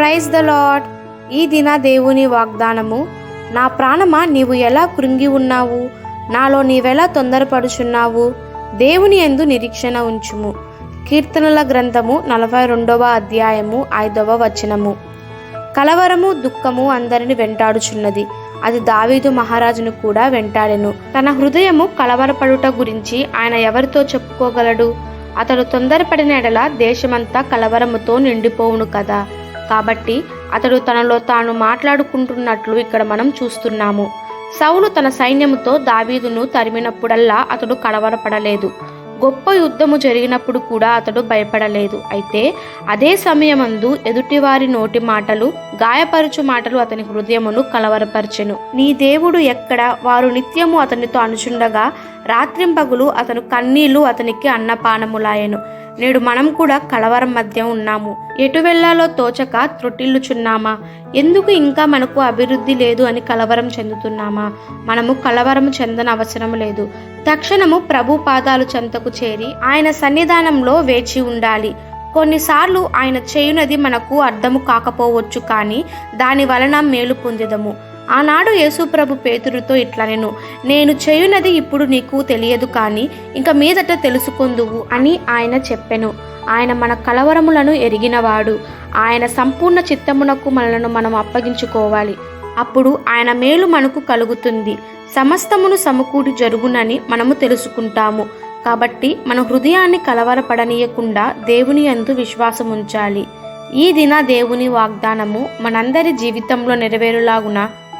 Praise the lord ఈ దిన దేవుని వాగ్దానము నా ప్రాణమా నీవు ఎలా కృంగి ఉన్నావు? నాలో నీవెలా తొందరపడుచున్నావు? దేవుని ఎందు నిరీక్షణ ఉంచుము. కీర్తనల గ్రంథము నలభై రెండవ అధ్యాయము ఐదవ వచనము. కలవరము దుఃఖము అందరిని వెంటాడుచున్నది. అది దావీదు మహారాజును కూడా వెంటాడెను. తన హృదయము కలవరపడుట గురించి ఆయన ఎవరితో చెప్పుకోగలడు? అతడు తొందరపడిన ఎడల దేశమంతా కలవరముతో నిండిపోవును కదా. కాబట్టి అతడు తనలో తాను మాట్లాడుకుంటున్నట్లు ఇక్కడ మనం చూస్తున్నాము. సౌలు తన సైన్యముతో దావీదును తరిమినప్పుడల్లా అతడు కలవరపడలేదు గొప్ప యుద్ధము జరిగినప్పుడు కూడా అతడు భయపడలేదు. అయితే అదే సమయమందు ఎదుటివారి నోటి మాటలు గాయపరుచు మాటలు అతని హృదయమును కలవరపరచెను. నీ దేవుడు ఎక్కడ? వారు నిత్యము అతనితో అనుచుండగా రాత్రింపగులు అతను కన్నీళ్ళు అతనికి అన్నపానములాయను. నేడు మనం కూడా కలవరం మధ్య ఉన్నాము. ఎటు వెళ్ళాలో తోచక త్రొట్టిల్లుచున్నామా? ఎందుకు ఇంకా మనకు అభివృద్ధి లేదు అని కలవరం చెందుతున్నామా? మనము కలవరం చెందన అవసరం లేదు. తక్షణము ప్రభు పాదాలు చెంతకు చేరి ఆయన సన్నిధానంలో వేచి ఉండాలి. కొన్నిసార్లు ఆయన చేయునది మనకు అర్థము కాకపోవచ్చు కానీ దాని వలన మేలు పొందిదము. ఆనాడు యేసుప్రభు పేతురుతో ఇట్లనెను నేను చేయునది ఇప్పుడు నీకు తెలియదు కానీ ఇంక మీదట తెలుసుకొందువు అని ఆయన చెప్పెను. ఆయన మన కలవరములను ఎరిగినవాడు. ఆయన సంపూర్ణ చిత్తమునకు మనలను మనం అప్పగించుకోవాలి. అప్పుడు ఆయన మేలు మనకు కలుగుతుంది. సమస్తమును సమకూడి జరుగునని మనము తెలుసుకుంటాము. కాబట్టి మన హృదయాన్ని కలవరపడనీయకుండా దేవుని అందు విశ్వాసం ఉంచాలి ఈ దిన దేవుని వాగ్దానము మనందరి జీవితంలో నెరవేరులాగున